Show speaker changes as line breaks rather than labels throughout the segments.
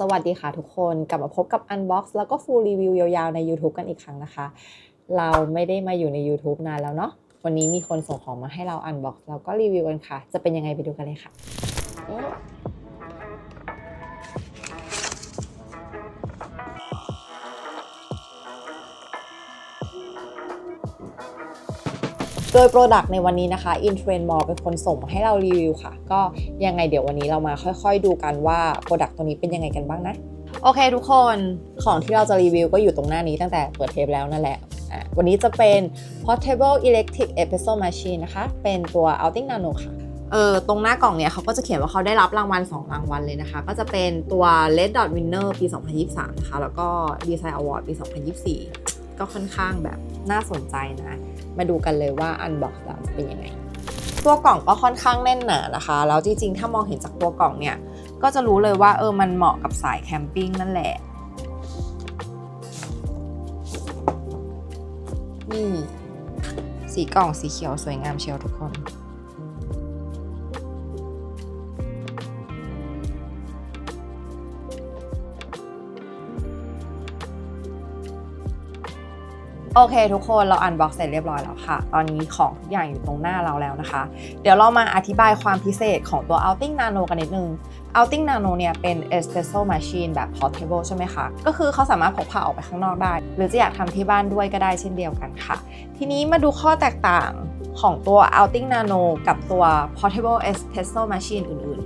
สวัสดีค่ะทุกคนกลับมาพบกับ Unbox แล้วก็ฟูลรีวิวยาวๆใน YouTube กันอีกครั้งนะคะ เราไม่ได้มาอยู่ใน YouTube นานแล้วเนาะวันนี้มีคนส่งของมาให้เรา Unbox แล้วก็รีวิวกันค่ะ จะเป็นยังไงไปดูกันเลยค่ะ โดย Product ในวันนี้นะคะ In Trend Mall เป็นคนส่งมาให้เรารีวิวค่ะ ก็ยังไงเดี๋ยววันนี้เรามาค่อยๆดูกันว่า Product ตัวนี้เป็นยังไงกันบ้างนะ โอเคทุกคนของที่เราจะรีวิวก็อยู่ตรงหน้านี้ตั้งแต่เปิดเทปแล้วนั่นแหละอะวันนี้จะเป็น Portable Electric Espresso Machine นะคะ เป็นตัว Outing Nano ค่ะเออตรงหน้ากล่องเนี่ยเขาก็จะเขียนว่าเขาได้รับรางวัล 2 รางวัลเลยนะคะ ก็จะเป็นตัว Red Dot Winner ปี 2023 นะคะ แล้วก็ Design Award ปี 2024 ก็ค่อนข้างแบบน่าสนใจนะ มาดูกันเลยว่า Unbox แล้วจะเป็นยังไง ตัวกล่องก็ค่อนข้างแน่นหนานะคะ แล้วจริงๆ ถ้ามองเห็นจากตัวกล่องเนี่ย ก็จะรู้เลยว่าเออมันเหมาะกับสายแคมปิ้งนั่นแหละ นี่ สีกล่องสีเขียวสวยงามเชียวทุกคน โอเคทุกคนเราอันบ็อกเสร็จเรียบร้อยแล้วค่ะ ตอนนี้ของทุกอย่างอยู่ตรงหน้าเราแล้วนะคะ เดี๋ยวเรามาอธิบายความพิเศษของตัว Outing Nano กันนิดนึง Outing Nano เนี่ยเป็น Espresso Machine แบบ Portable ใช่ไหมคะ ก็คือเขาสามารถพกพาออกไปข้างนอกได้ หรือจะอยากทำที่บ้านด้วยก็ได้เช่นเดียวกันค่ะ ทีนี้มาดูข้อแตกต่างของตัว Outing Nano กับตัว Portable Espresso Machine อื่นๆ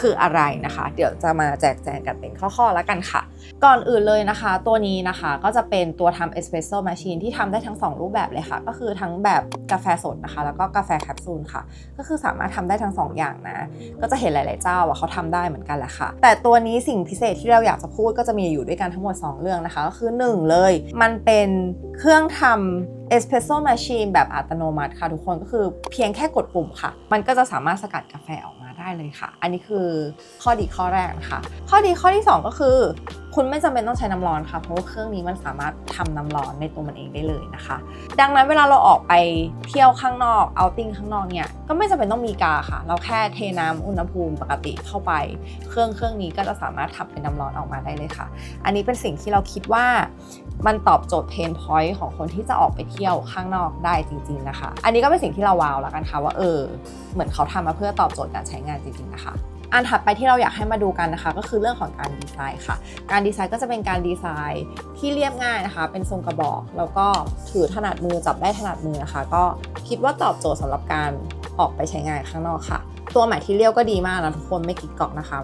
คืออะไรนะคะ เดี๋ยวจะมาแจกแจงกันเป็นข้อๆแล้วกันค่ะ ก่อนอื่นเลยนะคะ ตัวนี้นะคะก็จะเป็นตัวทำเอสเปรสโซ่แมชชีนที่ทำได้ทั้ง 2 รูปแบบเลยค่ะ ก็คือทั้งแบบกาแฟสดนะคะ แล้วก็กาแฟแคปซูลค่ะ ก็คือสามารถทำได้ทั้ง 2 อย่างนะ ก็จะเห็นหลาย ๆ เจ้าว่าเขาทำได้เหมือนกันแหละค่ะ แต่ตัวนี้สิ่งพิเศษที่เราอยากจะพูดก็จะมีอยู่ด้วยกันทั้งหมด 2 เรื่องนะคะ ก็คือ 1 เลย มันเป็นเครื่องทำเอสเพรสโซ่แมชชีนแบบอัตโนมัติค่ะทุกคนก็คือเพียงแค่กดปุ่มค่ะ มันก็จะสามารถสกัดกาแฟออกมา ได้เลยค่ะ อันนี้คือข้อดีข้อแรกนะคะ ข้อดีข้อที่ 2 ก็คือ คุณไม่จำเป็นต้องใช้น้ำร้อนค่ะ เพราะว่าเครื่องนี้มันสามารถทำน้ำร้อนในตัวมันเองได้เลยนะคะ ดังนั้นเวลาเราออกไปเที่ยวข้างนอกเอาติ้งข้างนอกเนี่ยก็ไม่จำเป็นต้องมีกาค่ะ เราแค่เทน้ำอุณหภูมิปกติเข้าไป เครื่องเครื่องนี้ก็จะสามารถทำเป็นน้ำร้อนออกมาได้เลยค่ะ อันนี้เป็นสิ่งที่เราคิดว่า มันตอบโจทย์เพนพอยต์ของคนที่จะออกไปเที่ยวข้างนอกได้จริง ๆนะคะ อันนี้ก็เป็นสิ่งที่เราว้าวแล้วกันค่ะว่าเออ เหมือนเขาทำมาเพื่อตอบโจทย์การใช้งานจริงๆนะคะ อันถัดไปที่เราอยากให้มาดูกันนะคะ ก็คือเรื่องของการดีไซน์ค่ะ การดีไซน์ก็จะเป็นการดีไซน์ที่เรียบง่ายนะคะ เป็นทรงกระบอก แล้วก็ถือถนัดมือจับได้ถนัดมือนะคะ ก็คิดว่าตอบโจทย์สำหรับการออกไปใช้งานข้างนอกค่ะ ตัวแมทที่เรียวก็ดีมากนะทุกคนไม่กิกกอกนะคะ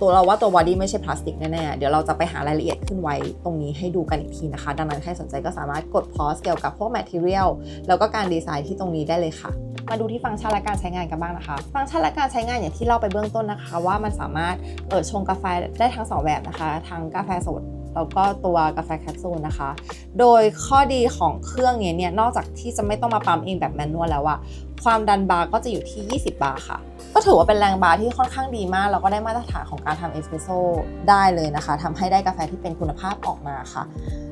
ตัวเราว่าตัวบอดี้ไม่ใช่พลาสติกแน่ๆ เดี๋ยวเราจะไปหารายละเอียดขึ้นไว้ตรงนี้ให้ดูกันอีกทีนะคะ ดังนั้นใครสนใจก็สามารถกดพอสเกี่ยวกับพวกแมทเทียลแล้วก็การดีไซน์ที่ตรงนี้ได้เลยค่ะ มาดูที่ฟังก์ชันและการใช้งานกันบ้างนะคะ ฟังก์ชันและการใช้งานอย่างที่เล่าไปเบื้องต้นนะคะ ว่ามันสามารถเออชงกาแฟได้ทั้งสองแบบนะคะ ทั้งกาแฟสดแล้วก็ตัวกาแฟแคปซูลนะคะ โดยข้อดีของเครื่องนี้เนี่ย นอกจากที่จะไม่ต้องมาปั๊มเองแบบแมนนวลแล้วอะ ความดันบาร์ก็จะอยู่ที่ 20 บาร์ค่ะ ก็ถือว่าเป็นแรงบาร์ที่ค่อนข้างดีมาก แล้วก็ได้มาตรฐานของการทำเอสเปรสโซ่ได้เลยนะคะทำให้ได้กาแฟที่เป็นคุณภาพออกมาค่ะ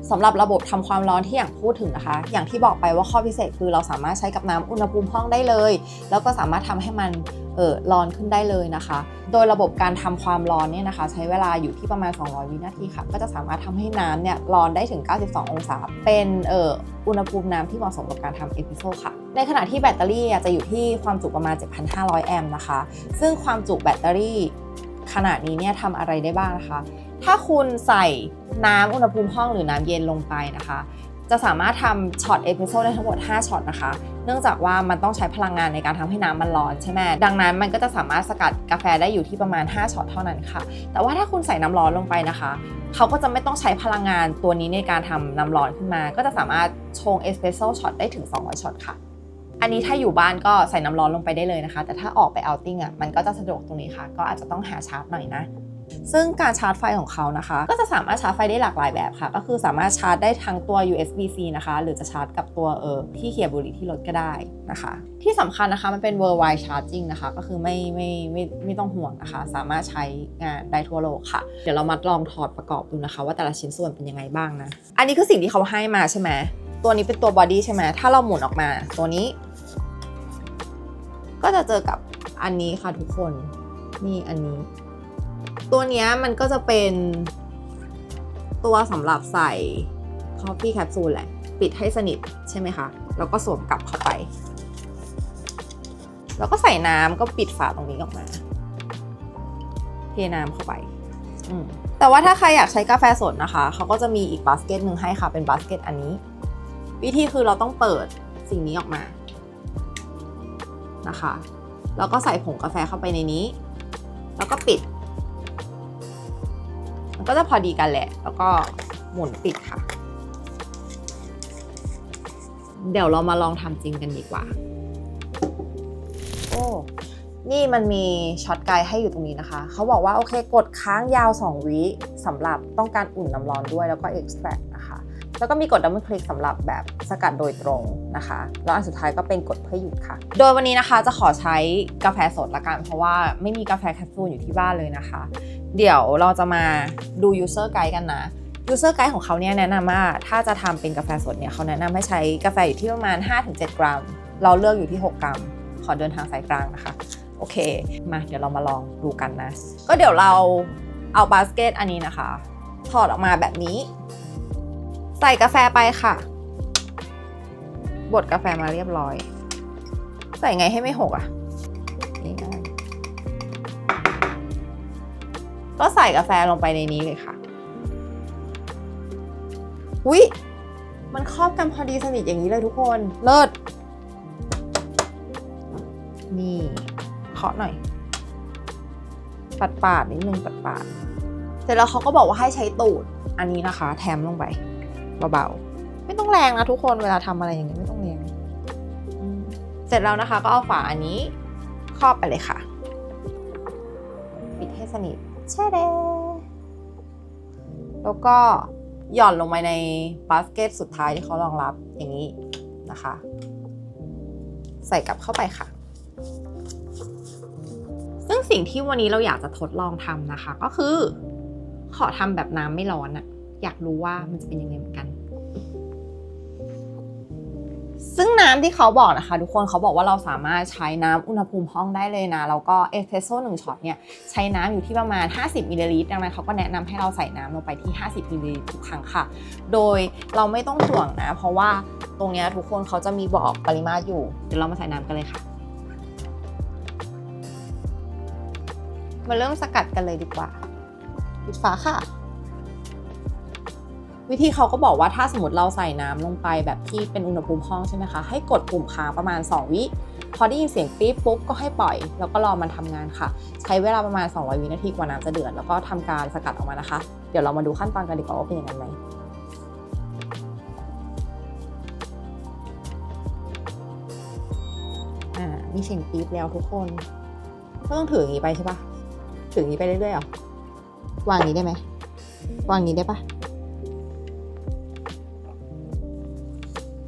สำหรับระบบทำความร้อนที่อย่างพูดถึงนะคะ อย่างที่บอกไปว่าข้อพิเศษคือเราสามารถใช้กับน้ำอุณหภูมิห้องได้เลย แล้วก็สามารถทำให้มันเออร้อนขึ้นได้เลยนะคะ โดยระบบการทำความร้อนเนี่ยนะคะ ใช้เวลาอยู่ที่ประมาณ 200 วินาทีค่ะ ก็จะสามารถทำให้น้ำเนี่ยร้อนได้ถึง 92 องศา เป็นเอออุณหภูมิน้ำที่เหมาะสมกับการทำเอสเปรสโซ่ค่ะ ในขณะที่แบตเตอรี่จะอยู่ที่ความจุประมาณ 7,500 แอมป์นะคะ ซึ่งความจุแบตเตอรี่ขนาดนี้เนี่ยทำอะไรได้บ้างนะคะ ถ้าคุณใส่น้ำอุณหภูมิห้องหรือน้ำเย็นลงไปนะคะ จะสามารถทำช็อตเอสเปรสโซ่ได้ทั้งหมด 5 ช็อตนะคะ เนื่องจากว่ามันต้องใช้พลังงานในการทำให้น้ำมันร้อนใช่ไหมดังนั้นมันก็จะสามารถสกัดกาแฟได้อยู่ที่ประมาณ 5 ช็อตเท่านั้นค่ะ แต่ว่าถ้าคุณใส่น้ำร้อนลงไปนะคะเขาก็จะไม่ต้องใช้พลังงานตัวนี้ในการทำน้ำร้อนขึ้นมา ก็จะสามารถชงเอสเปรสโซ่ช็อตได้ถึง 200 ช็อตค่ะ อันนี้ถ้าอยู่บ้านก็ใส่น้ำร้อนลงไปได้เลยนะคะ แต่ถ้าออกไปเอาติ้งอะมันก็จะสะดวกตรงนี้ค่ะ ก็อาจจะต้องหาชาร์จหน่อยนะซึ่งการชาร์จไฟของเขานะคะ ก็จะสามารถชาร์จไฟได้หลากหลายแบบค่ะ ก็คือสามารถชาร์จได้ทั้งตัว USB-C นะคะ หรือจะชาร์จกับตัวเออที่เคียบุหรี่ที่รถก็ได้นะคะ ที่สำคัญนะคะมันเป็น worldwide charging นะคะ ก็คือไม่ไม่ไม่ไม่ต้องห่วงนะคะ สามารถใช้งานได้ทั่วโลกค่ะ เดี๋ยวเรามาลองถอดประกอบดูนะคะ ว่าแต่ละชิ้นส่วนเป็นยังไงบ้างนะ อันนี้คือสิ่งที่เขาให้มาใช่ไหมตัวนี้เป็นตัวบอดี้ใช่ไหมถ้าเราหมุนออกมาตัวนี้ ก็จะเจอกับอันนี้ค่ะทุกคนนี่อันนี้ ตัวนี้มันก็จะเป็นตัวสำหรับใส่ coffee capsule แหละ ปิดให้สนิทใช่ไหมคะ แล้วก็สวมกลับเข้าไป แล้วก็ใส่น้ำก็ปิดฝาตรงนี้ออกมา เทน้ำเข้าไป แต่ว่าถ้าใครอยากใช้กาแฟสดนะคะ เขาก็จะมีอีกบาสเกตหนึ่งให้ค่ะ เป็นบาสเกตอันนี้ วิธีคือเราต้องเปิดสิ่งนี้ออกมา นะคะ แล้วก็ใส่ผงกาแฟเข้าไปในนี้ แล้วก็ปิด มันก็จะพอดีกันแหละ แล้วก็หมุนปิดค่ะ เดี๋ยวเรามาลองทำจริงกันดีกว่า โอ้ นี่มันมีช็อตไกด์ให้อยู่ตรงนี้นะคะ เขาบอกว่าโอเคกดค้างยาว 2 วิสำหรับต้องการอุ่นน้ำร้อนด้วยแล้วก็ extract นะคะ แล้วก็มีกดดับเบิลคลิกสำหรับแบบสกัดโดยตรงนะคะ แล้วอันสุดท้ายก็เป็นกดเพื่อหยุดค่ะ โดยวันนี้นะคะจะขอใช้กาแฟสดละกัน เพราะว่าไม่มีกาแฟแคปซูลอยู่ที่บ้านเลยนะคะ เดี๋ยวเราจะมาดู user guide กันนะ user guide ของเขาเนี่ยแนะนำว่าถ้าจะทำเป็นกาแฟสดเนี่ยเขาแนะนำให้ใช้กาแฟอยู่ที่ประมาณ 5-7 กรัม เราเลือกอยู่ที่ 6 กรัม ขอเดินทางสายกลางนะคะโอเค มาเดี๋ยวเรามาลองดูกันนะ ก็เดี๋ยวเราเอาบาสเกตอันนี้นะคะ ถอดออกมาแบบนี้ ใส่กาแฟไปค่ะ บดกาแฟมาเรียบร้อย ใส่ไงให้ไม่หกอะนี่ง่ายก็ใส่กาแฟลงไปในนี้เลยค่ะ อุ้ยมันครอบกันพอดีสนิทอย่างนี้เลยทุกคน เลิศ นี่เคาะหน่อย ปัดปาดนิดนึงปัดปาดเสร็จแล้วเขาก็บอกว่าให้ใช้ตูด อันนี้นะคะ แถมลงไป เบาๆ ไม่ต้องแรงนะทุกคนเวลาทำอะไรอย่างนี้ไม่ต้องแรง เสร็จแล้วนะคะก็เอาฝาอันนี้ครอบไปเลยค่ะ ปิดให้สนิทแช่เดแล้วก็หย่อนลงไปในบาสเกตสุดท้ายที่เขารองรับอย่างนี้นะคะ ใส่กลับเข้าไปค่ะ ซึ่งสิ่งที่วันนี้เราอยากจะทดลองทำนะคะ ก็คือ ขอทำแบบน้ำไม่ร้อนอะอยากรู้ว่ามันจะเป็นยังไงเหมือนกัน ซึ่งน้ำที่เขาบอกนะคะ ทุกคนเขาบอกว่าเราสามารถใช้น้ำอุณหภูมิห้องได้เลยนะ แล้วก็เอสเพรสโซ่หนึ่งช็อตเนี่ยใช้น้ำอยู่ที่ประมาณ 50มิลลิลิตรดังนั้นเขาก็แนะนำให้เราใส่น้ำลงไปที่ 50มิลลิลิตรทุกครั้งค่ะ โดยเราไม่ต้องห่วงนะ เพราะว่าตรงเนี้ยทุกคนเขาจะมีบอกปริมาตรอยู่ เดี๋ยวเรามาใส่น้ำกันเลยค่ะ มาเริ่มสกัดกันเลยดีกว่าปิดฝาค่ะ วิธีเขาก็บอกว่าถ้าสมมติเราใส่น้ำลงไปแบบที่เป็นอุณหภูมิห้องใช่ไหมคะ ให้กดปุ่มค้างประมาณ 2 วิพอได้ยินเสียงปี๊บปุ๊บก็ให้ปล่อย แล้วก็รอมันทำงานค่ะ ใช้เวลาประมาณ 200 วินาทีกว่าน้ำจะเดือดแล้วก็ทำการสกัดออกมานะคะ เดี๋ยวเรามาดูขั้นตอนกันดีกว่าว่าเป็นยังไงไหมอ่ามีเสียงปี๊บแล้วทุกคนก็ต้องถืออย่างนี้ไปใช่ปะถืออย่างนี้ไปเรื่อยๆหรอวางนี้ได้ไหมวางย่างนี้ได้ปะ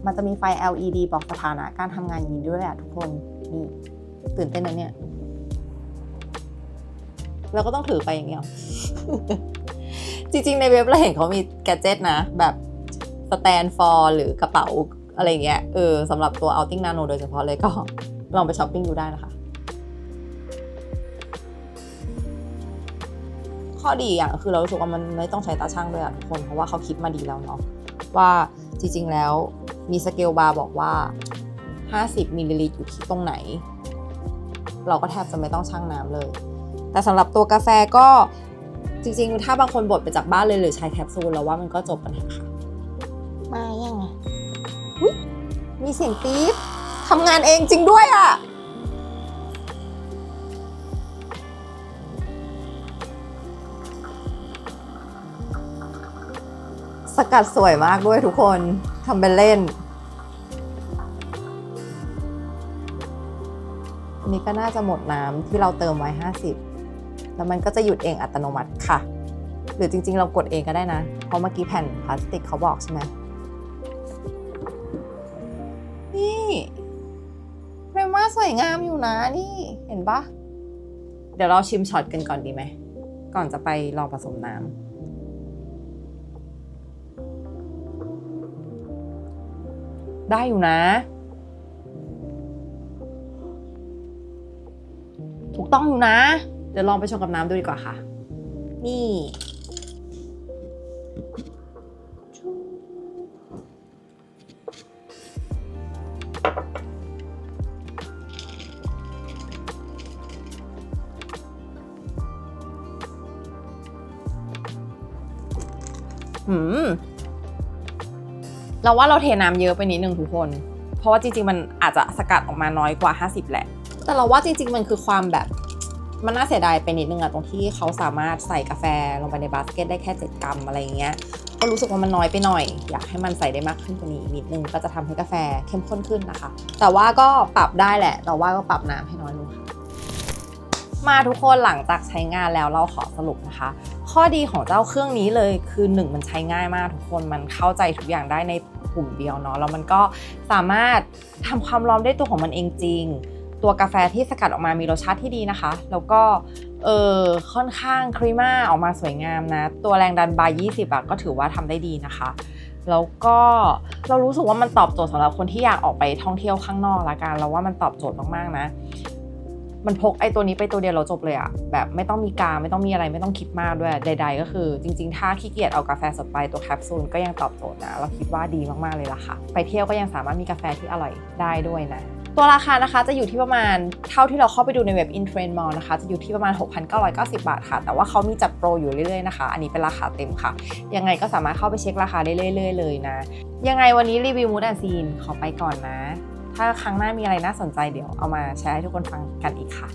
มันจะมีไฟ LED บอกสถานะการทำงานอย่างนี้ด้วยอะทุกคน นี่ตื่นเต้นนะเนี่ยแล้วก็ต้องถือไปอย่างเงี้ย จริงๆ ในเว็บเราเห็นเขามีแกเจิตนะ แบบสแตนฟอร์หรือกระเป๋าอะไรเงี้ย เออสำหรับตัว outing nano โดยเฉพาะเลยก็ลองไปช้อปปิ้งดูได้นะคะ ข้อดีอย่างคือเรารู้สึกว่ามันไม่ต้องใช้ตาช่างด้วยอะทุกคน เพราะว่าเขาคิดมาดีแล้วเนาะ ว่าจริงๆแล้วมีสเกลบาร์บอกว่า 50มิลลิลิตรอยู่ที่ตรงไหน เราก็แทบจะไม่ต้องชั่งน้ำเลย แต่สำหรับตัวกาแฟก็จริงๆ ถ้าบางคนบดไปจากบ้านเลยหรือใช้แคปซูลแล้วว่ามันก็จบปัญหาค่ะ มายังไงอุ๊ยมีเสียงปี๊บทำงานเองจริงด้วยอะ่ สกัดสวยมากด้วยทุกคนทำเป็นเล่น อันนี้ก็น่าจะหมดน้ำที่เราเติมไว้ 50 แล้วมันก็จะหยุดเองอัตโนมัติค่ะ หรือจริงๆ เรากดเองก็ได้นะ เพราะเมื่อกี้แผ่นพลาสติกเขาบอกใช่ไหมนี่เรม่าสวยงามอยู่นะนี่เห็นปะเดี๋ยวเราชิมช็อตกันก่อนดีไหม ก่อนจะไปลองผสมน้ำ ได้อยู่นะ ถูกต้องอยู่นะ เดี๋ยวลองไปชงกับน้ำดูดีกว่าค่ะ นี่หืม เราว่าเราเทน้ำเยอะไปนิดนึงทุกคน เพราะว่าจริงๆ มันอาจจะสกัดออกมาน้อยกว่า 50 แหละ แต่เราว่าจริง ๆ มันคือความแบบมันน่าเสียดายไปนิดนึงอะตรงที่เขาสามารถใส่กาแฟลงไปในบาสเกตได้แค่ 7 กรัมอะไรเงี้ย ก็รู้สึกว่ามันน้อยไปหน่อย อยากให้มันใส่ได้มากขึ้นกว่านี้อีกนิดนึงก็จะทำให้กาแฟเข้มข้นขึ้นนะคะ แต่ว่าก็ปรับได้แหละแต่ว่าก็ปรับน้ำให้น้อยลงมาทุกคนหลังจากใช้งานแล้วเราขอสรุปนะคะ ข้อดีของเจ้าเครื่องนี้เลยคือหนึ่งมันใช้ง่ายมากทุกคนมันเข้าใจทุกอย่างได้ใน ปุ่มเดียวเนาะแล้วมันก็สามารถทำความร้อนได้ตัวของมันเองจริง ตัวกาแฟที่สกัดออกมามีรสชาติที่ดีนะคะ แล้วก็เออค่อนข้างครีม่าออกมาสวยงามนะ ตัวแรงดันบาย 20อะก็ถือว่าทำได้ดีนะคะแล้วก็เรารู้สึกว่ามันตอบโจทย์สำหรับคนที่อยากออกไปท่องเที่ยวข้างนอกละกันเราว่ามันตอบโจทย์มากๆนะ มันพกไอ้ตัวนี้ไปตัวเดียวเราจบเลยอะแบบไม่ต้องมีกาไม่ต้องมีอะไรไม่ต้องคิดมากด้วยใด ๆ ก็คือ จริง ๆ ถ้าขี้เกียจเอากาแฟสดไปตัวแคปซูลก็ยังตอบโจทย์นะ เราคิดว่าดีมากๆเลยล่ะค่ะ ไปเที่ยวก็ยังสามารถมีกาแฟที่อร่อยได้ด้วยนะตัวราคานะคะจะอยู่ที่ประมาณเท่าที่เราเข้าไปดูในเว็บ In Trend Mall นะคะ จะอยู่ที่ประมาณ 6,990 บาทค่ะ แต่ว่าเขามีจัดโปรอยู่เรื่อยๆนะคะ อันนี้เป็นราคาเต็มค่ะ ยังไงก็สามารถเข้าไปเช็คราคาได้เรื่อยๆเลยนะ ยังไงวันนี้รีวิวมูดแอนซีนขอไปก่อนนะ ถ้าครั้งหน้ามีอะไรน่าสนใจเดี๋ยวเอามาแชร์ให้ทุกคนฟังกันอีกค่ะ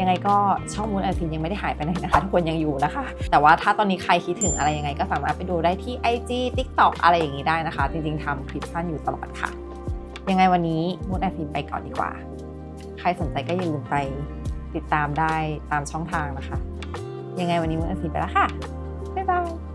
ยังไงก็ช่องมูนแอนซีนยังไม่ได้หายไปไหนนะคะ ทุกคนยังอยู่นะคะ แต่ว่าถ้าตอนนี้ใครคิดถึงอะไรยังไง ก็สามารถไปดูได้ที่ IG TikTok อะไรอย่างนี้ได้นะคะ จริงๆทำคลิปสั้นอยู่ตลอดค่ะ ยังไงวันนี้มูนแอนซีนไปก่อนดีกว่า ใครสนใจก็อย่าลืมไปติดตามได้ตามช่องทางนะคะ ยังไงวันนี้มูนแอนซีนไปแล้วค่ะบ๊ายบาย